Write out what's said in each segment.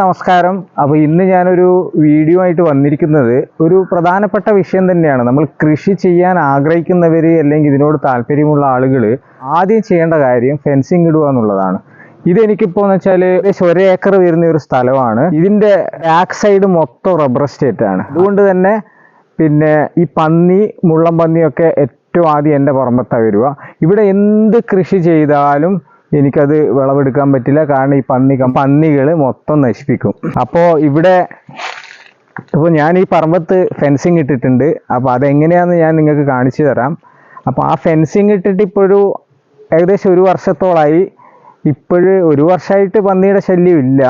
നമസ്കാരം. അപ്പോൾ ഇന്ന് ഞാനൊരു വീഡിയോ ആയിട്ട് വന്നിരിക്കുന്നത് ഒരു പ്രധാനപ്പെട്ട വിഷയം തന്നെയാണ്. നമ്മൾ കൃഷി ചെയ്യാൻ ആഗ്രഹിക്കുന്നവർ അല്ലെങ്കിൽ ഇതിനോട് താല്പര്യമുള്ള ആളുകൾ ആദ്യം ചെയ്യേണ്ട കാര്യം ഫെൻസിങ് ഇടുക എന്നുള്ളതാണ്. ഇതെനിക്കിപ്പോൾ എന്ന് വെച്ചാൽ ഏകദേശം ഒരു ഏക്കർ വരുന്ന ഒരു സ്ഥലമാണ്. ഇതിന്റെ ബാക്ക് സൈഡ് മൊത്തം റബ്ബർ എസ്റ്റേറ്റ് ആണ്. അതുകൊണ്ട് തന്നെ പിന്നെ ഈ പന്നി മുള്ളം പന്നിയൊക്കെ ഏറ്റവും ആദ്യം എന്റെ പുറമ്പത്താണ് വരിക. ഇവിടെ എന്ത് കൃഷി ചെയ്താലും എനിക്കത് വിളവെടുക്കാൻ പറ്റില്ല. കാരണം ഈ പന്നി പന്നികൾ മൊത്തം നശിപ്പിക്കും. അപ്പോൾ ഇവിടെ ഇപ്പോൾ ഞാൻ ഈ പറമ്പത്ത് ഫെൻസിങ് ഇട്ടിട്ടുണ്ട്. അപ്പോൾ അതെങ്ങനെയാണെന്ന് ഞാൻ നിങ്ങൾക്ക് കാണിച്ചു തരാം. അപ്പോൾ ആ ഫെൻസിങ് ഇട്ടിട്ട് ഇപ്പോൾ ഒരു ഏകദേശം ഒരു വർഷത്തോളായി ഇപ്പോഴ് ഒരു വർഷമായിട്ട് പന്നിയുടെ ശല്യം ഇല്ല.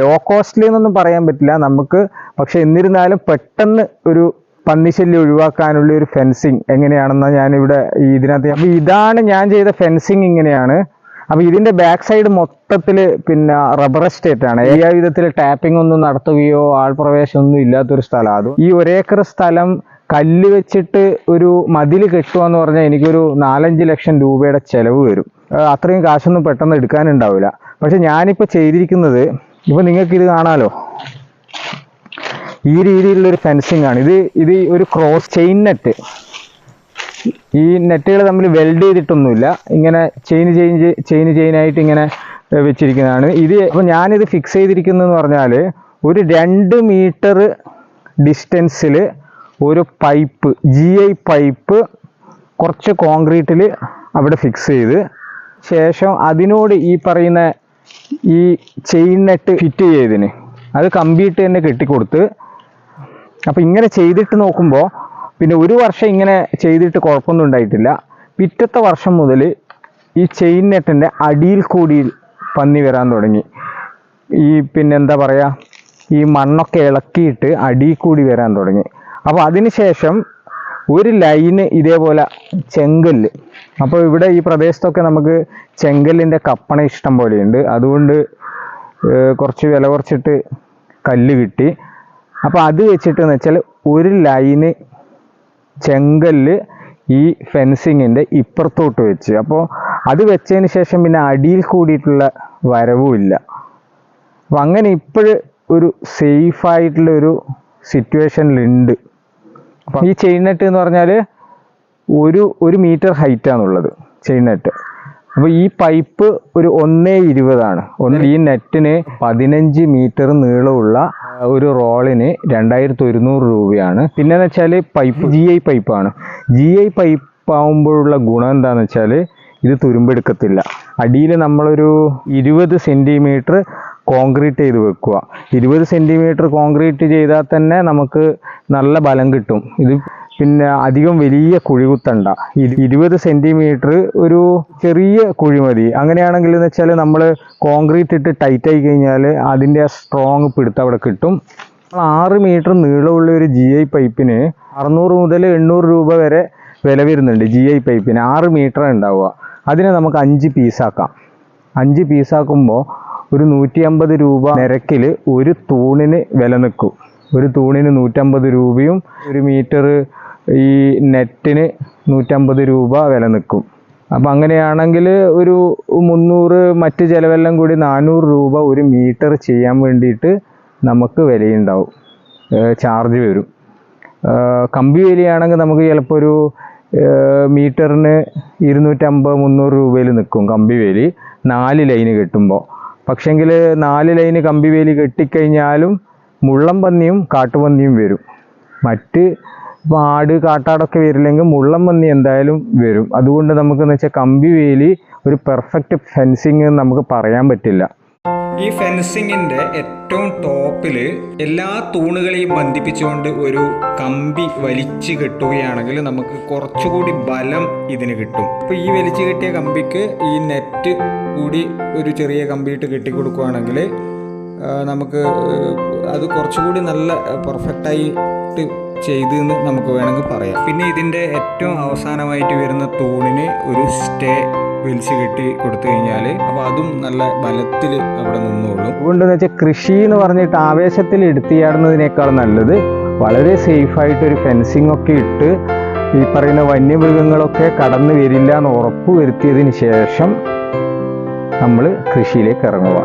ലോ കോസ്റ്റ്ലി എന്നൊന്നും പറയാൻ പറ്റില്ല. നമുക്ക് പക്ഷെ എന്നിരുന്നാലും പെട്ടെന്ന് ഒരു പന്നി ശല്യം ഒഴിവാക്കാനുള്ള ഒരു ഫെൻസിങ് എങ്ങനെയാണെന്ന് ഞാനിവിടെ ഇതിനകത്ത് അപ്പോൾ ഇതാണ് ഞാൻ ചെയ്ത ഫെൻസിങ് ഇങ്ങനെയാണ്. അപ്പോൾ ഇതിന്റെ ബാക്ക് സൈഡ് മൊത്തത്തിൽ പിന്നെ റബ്ബർ എസ്റ്റേറ്റ് ആണ്. എല്ലാ വിധത്തിൽ ടാപ്പിംഗ് ഒന്നും നടത്തുകയോ ആൾപ്രവേശം ഒന്നും ഇല്ലാത്തൊരു സ്ഥലം. അതും ഈ ഒരേക്കർ സ്ഥലം കല്ല് വെച്ചിട്ട് ഒരു മതിൽ കെട്ടുക എന്ന് പറഞ്ഞാൽ എനിക്കൊരു നാലഞ്ച് ലക്ഷം രൂപയുടെ ചെലവ് വരും. അത്രയും കാശൊന്നും പെട്ടെന്ന് എടുക്കാനുണ്ടാവില്ല. പക്ഷെ ഞാനിപ്പോൾ ചെയ്തിരിക്കുന്നത് ഇപ്പൊ നിങ്ങൾക്ക് ഇത് കാണാലോ? ഈ രീതിയിലുള്ള ഒരു ഫെൻസിങ് ആണ്. ഇത് ഇത് ഒരു ക്രോസ് ചെയിൻ നെറ്റ് ഈ നെറ്റുകൾ തമ്മിൽ വെൽഡ് ചെയ്തിട്ടൊന്നുമില്ല. ഇങ്ങനെ ചെയിൻ ചെയിൻ ചെയിൻ ചെയിനായിട്ട് ഇങ്ങനെ വെച്ചിരിക്കുന്നതാണ്. ഇത് അപ്പോൾ ഞാനിത് ഫിക്സ് ചെയ്തിരിക്കുന്നതെന്ന് പറഞ്ഞാൽ ഒരു രണ്ട് മീറ്റർ ഡിസ്റ്റൻസിൽ ഒരു പൈപ്പ് ജി ഐ പൈപ്പ് കുറച്ച് കോൺക്രീറ്റിൽ അവിടെ ഫിക്സ് ചെയ്ത് ശേഷം അതിനോട് ഈ പറയുന്ന ഈ ചെയിൻ നെറ്റ് ഫിറ്റ് ചെയ്തതിന്. അത് കമ്പിയിട്ട് തന്നെ കെട്ടിക്കൊടുത്ത്. അപ്പോൾ ഇങ്ങനെ ചെയ്തിട്ട് നോക്കുമ്പോൾ പിന്നെ ഒരു വർഷം ഇങ്ങനെ ചെയ്തിട്ട് കുഴപ്പമൊന്നും ഉണ്ടായിട്ടില്ല. പിറ്റത്തെ വർഷം മുതൽ ഈ ചെയിൻ നെറ്റിന്റെ അടിയിൽ കൂടി പന്നി വരാൻ തുടങ്ങി. ഈ പിന്നെ എന്താ പറയുക ഈ മണ്ണൊക്കെ ഇളക്കിയിട്ട് അടിയിൽ കൂടി വരാൻ തുടങ്ങി. അപ്പോൾ അതിനുശേഷം ഒരു ലൈന് ഇതേപോലെ ചെങ്കല്ല്. അപ്പോൾ ഇവിടെ ഈ പ്രദേശത്തൊക്കെ നമുക്ക് ചെങ്കല്ലിന്റെ കപ്പണ ഇഷ്ടം പോലെയുണ്ട്. അതുകൊണ്ട് കുറച്ച് വില കുറച്ചിട്ട് കല്ല് കിട്ടി. അപ്പോൾ അത് വെച്ചിട്ട് എന്ന് വെച്ചാൽ ഒരു ലൈന് ചെങ്കല്ല് ഈ ഫെൻസിങ്ങിന്റെ ഇപ്പുറത്തോട്ട് വെച്ച്. അപ്പോൾ അത് വെച്ചതിന് ശേഷം പിന്നെ അടിയിൽ കൂടിയിട്ടുള്ള വരവുമില്ല അപ്പം അങ്ങനെ ഇപ്പോഴ് ഒരു സേഫ് ആയിട്ടുള്ള ഒരു സിറ്റുവേഷനിലുണ്ട് ഈ ചെയിൻ നെറ്റ് എന്ന് പറഞ്ഞാൽ ഒരു ഒരു മീറ്റർ ഹൈറ്റ് ആണുള്ളത് ചെയിൻ നെറ്റ് അപ്പോൾ ഈ പൈപ്പ് ഒരു ഒന്നേ ഇരുപതാണ്. ഒന്ന് ഈ നെറ്റിന് പതിനഞ്ച് മീറ്റർ നീളമുള്ള ഒരു റോളിന് രണ്ടായിരത്തി ഒരുന്നൂറ് രൂപയാണ്. പിന്നെ എന്ന് വെച്ചാൽ പൈപ്പ് ജി ഐ പൈപ്പാണ് ജി ഐ പൈപ്പ് ആകുമ്പോഴുള്ള ഗുണം എന്താണെന്ന് വെച്ചാൽ ഇത് തുരുമ്പെടുക്കത്തില്ല. അടിയിൽ നമ്മളൊരു ഇരുപത് സെന്റിമീറ്റർ കോൺക്രീറ്റ് ചെയ്ത് വെക്കുക. ഇരുപത് സെന്റിമീറ്റർ കോൺക്രീറ്റ് ചെയ്താൽ തന്നെ നമുക്ക് നല്ല ബലം കിട്ടും. ഇത് പിന്നെ അധികം വലിയ കുഴി കുത്തണ്ട ഇരു- ഇരുപത് സെന്റിമീറ്റർ ഒരു ചെറിയ കുഴി മതി. അങ്ങനെയാണെങ്കിൽ എന്ന് വെച്ചാൽ നമ്മൾ കോൺക്രീറ്റ് ഇട്ട് ടൈറ്റ് ആയി കഴിഞ്ഞാൽ അതിന്റെ സ്ട്രോങ് പിടുത്തം അവിടെ കിട്ടും. ആറ് മീറ്റർ നീളമുള്ള ഒരു ജി ഐ പൈപ്പിന് അറുന്നൂറ് മുതൽ എണ്ണൂറ് രൂപ വരെ വില വരുന്നുണ്ട് ജി ഐ പൈപ്പിന് ആറ് മീറ്റർ ഉണ്ടാവുക. അതിനെ നമുക്ക് അഞ്ച് പീസാക്കാം അഞ്ച് പീസാക്കുമ്പോൾ ഒരു നൂറ്റി അമ്പത് രൂപ നിരക്കിൽ ഒരു തൂണിന് വില നിൽക്കും. ഒരു തൂണിന് നൂറ്റമ്പത് രൂപയും ഒരു മീറ്റർ ഈ നെറ്റിന് നൂറ്റമ്പത് രൂപ വില നിൽക്കും. അപ്പം അങ്ങനെയാണെങ്കിൽ ഒരു മുന്നൂറ് മറ്റ് ചിലവെല്ലാം കൂടി നാനൂറ് രൂപ ഒരു മീറ്റർ ചെയ്യാൻ വേണ്ടിയിട്ട് നമുക്ക് വിലയുണ്ടാവും. ചാർജ് വരും. കമ്പി വേലിയാണെങ്കിൽ നമുക്ക് ചിലപ്പോൾ ഒരു മീറ്ററിന് ഇരുന്നൂറ്റമ്പത് മുന്നൂറ് രൂപയിൽ നിൽക്കും കമ്പി വേലി. നാല് ലൈന് കെട്ടുമ്പോൾ പക്ഷെങ്കിൽ നാല് ലൈന് കമ്പി വേലി കെട്ടിക്കഴിഞ്ഞാലും മുള്ളം പന്നിയും കാട്ടുപന്നിയും വരും. മറ്റ് ആട് കാട്ടാടൊക്കെ വരില്ലെങ്കിൽ മുള്ളം പന്നി എന്തായാലും വരും. അതുകൊണ്ട് നമുക്കെന്ന് വെച്ചാൽ കമ്പി വേലി ഒരു പെർഫെക്റ്റ് ഫെൻസിങ് നമുക്ക് പറയാൻ പറ്റില്ല. ഈ ഫെൻസിങ്ങിന്റെ ഏറ്റവും ടോപ്പിൽ എല്ലാ തൂണുകളെയും ബന്ധിപ്പിച്ചുകൊണ്ട് ഒരു കമ്പി വലിച്ചു കെട്ടുകയാണെങ്കിൽ നമുക്ക് കുറച്ചുകൂടി ബലം ഇതിന് കിട്ടും. അപ്പോൾ ഈ വലിച്ചു കെട്ടിയ കമ്പിക്ക് ഈ നെറ്റ് കൂടി ഒരു ചെറിയ കമ്പിയിട്ട് കെട്ടിക്കൊടുക്കുകയാണെങ്കിൽ നമുക്ക് അത് കുറച്ചുകൂടി നല്ല പെർഫെക്റ്റായിട്ട് ചെയ്തു എന്ന് നമുക്ക് വേണമെങ്കിൽ പറയാം. പിന്നെ ഇതിന്റെ ഏറ്റവും അവസാനമായിട്ട് വരുന്ന തൂണിന് ഒരു സ്റ്റേ വലിച്ചു കെട്ടി കൊടുത്തു കഴിഞ്ഞാൽ അപ്പോൾ അതും നല്ല ബലത്തിൽ അവിടെ നിന്നോളും. അതുകൊണ്ടെന്ന് വെച്ചാൽ കൃഷി എന്ന് പറഞ്ഞിട്ട് ആവേശത്തിൽ എടുത്തിയാടുന്നതിനേക്കാൾ നല്ലത് വളരെ സേഫ് ആയിട്ട് ഒരു ഫെൻസിംഗ് ഒക്കെ ഇട്ട് ഈ പറയുന്ന വന്യമൃഗങ്ങളൊക്കെ കടന്നു വരില്ല എന്ന് ഉറപ്പ് വരുത്തിയതിന് ശേഷം നമ്മൾ കൃഷിയിലേക്ക് ഇറങ്ങുക.